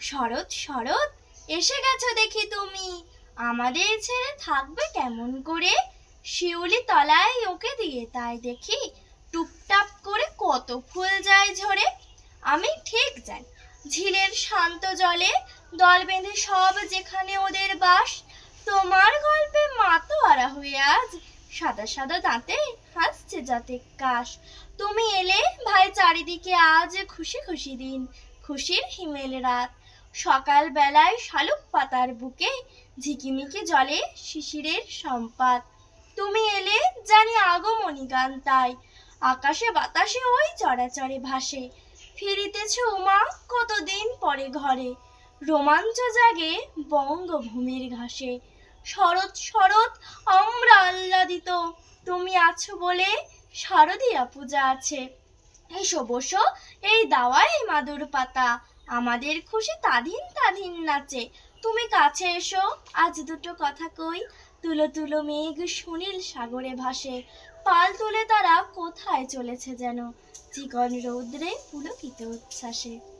শরৎ শরৎ, এসে গেছো দেখি তুমি। আমাদের ছেড়ে থাকবে কেমন করে? শিউলি তলায় ওকে দিয়ে তাই দেখি টুপটাপ করে কত ফুল যায় ঝরে। আমি ঠিক জানি, ঝিলের শান্ত জলে দল বেঁধে সব যেখানে ওদের বাস। তোমার গল্পে মাতোয়ারা হয়ে আজ, সাদা সাদা দাঁতে হাসছে যাতে কাশ। তুমি এলে ভাই চারিদিকে আজ খুশি খুশি দিন, খুশির হিমেল রাত। সকাল বেলায় শালুক পাতার বুকে ঝিকিমিকি জলে শিশিরের সম্পাত। তুমি এলে জানি আগমনী গান তাই। আকাশে বাতাসে ওই চড়াচড়ে ভাসে। ফিরিতেছ উমা কতদিন পরে ঘরে? রোমাঞ্চ জাগে বঙ্গভূমির ঘাসে। শরৎ শরৎ, আমরা আহ্লাদিত। তুমি আছো বলে শারদীয়া পূজা আছে। এসো বসো, এই দাওয়াই মাদুর পাতা। আমাদের খুশি তাধিন তাধিন নাচে। তুমি কাছে এসো, আজ দুটো কথা কই। তুলো তুলো মেঘ সুনীল সাগরে ভাসে। পাল তুলে তারা কোথায় চলেছে যেন? চিকন রৌদ্রে পুলকিত উচ্ছ্বাসে।